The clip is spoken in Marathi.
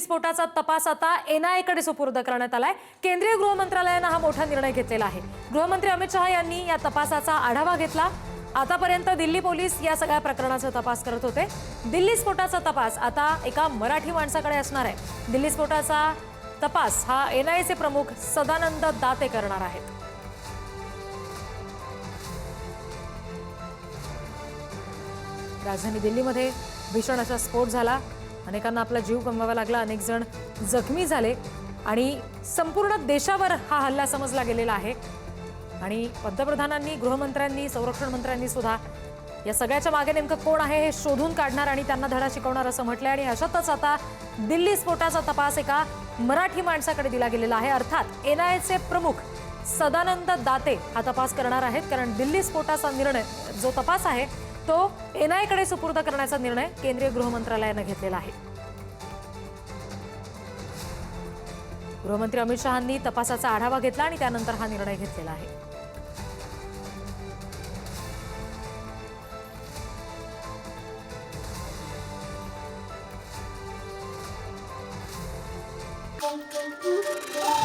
स्फोटाचा तपास आता एनआयकडे सुपूर्द करण्यात आलाय. केंद्रीय गृह मंत्रालयानं हा मोठा निर्णय घेतलेला आहे. गृहमंत्री अमित शहा यांनी या तपासाचा आढावा घेतला. आतापर्यंत दिल्ली पोलीस या सगळ्या प्रकरणाचा तपास करत होते. दिल्ली स्फोटाचा तपास आता एका मराठी माणसाकडे असणार आहे. दिल्ली स्फोटाचा तपास हा एनआयचे प्रमुख सदानंद दाते करणार आहेत. राजधानी दिल्लीमध्ये भीषण असा स्फोट झाला. अनेकांना आपला जीव गमवावा लागला अनेक जण जखमी झाले आणि संपूर्ण देशावर हा हल्ला समजला गेलेला आहे. आणि पंतप्रधानांनी गृहमंत्र्यांनी संरक्षण मंत्र्यांनी सुद्धा या सगळ्याच्या मागे नेमकं कोण आहे हे शोधून काढणार आणि त्यांना धडा शिकवणार असं म्हटलंय. आणि अशातच आता दिल्ली स्फोटाचा तपास एका मराठी माणसाकडे दिला गेलेला आहे. अर्थात एनआयचे प्रमुख सदानंद दाते हा तपास करणार आहेत कारण दिल्ली स्फोटाचा निर्णय जो तपास आहे तो एनआयकडे सुपूर्द करण्याचा निर्णय केंद्रीय गृह मंत्रालयानं घेतलेला आहे गृहमंत्री अमित शहांनी तपासाचा आढावा घेतला आणि त्यानंतर हा निर्णय घेतलेला आहे Thank you.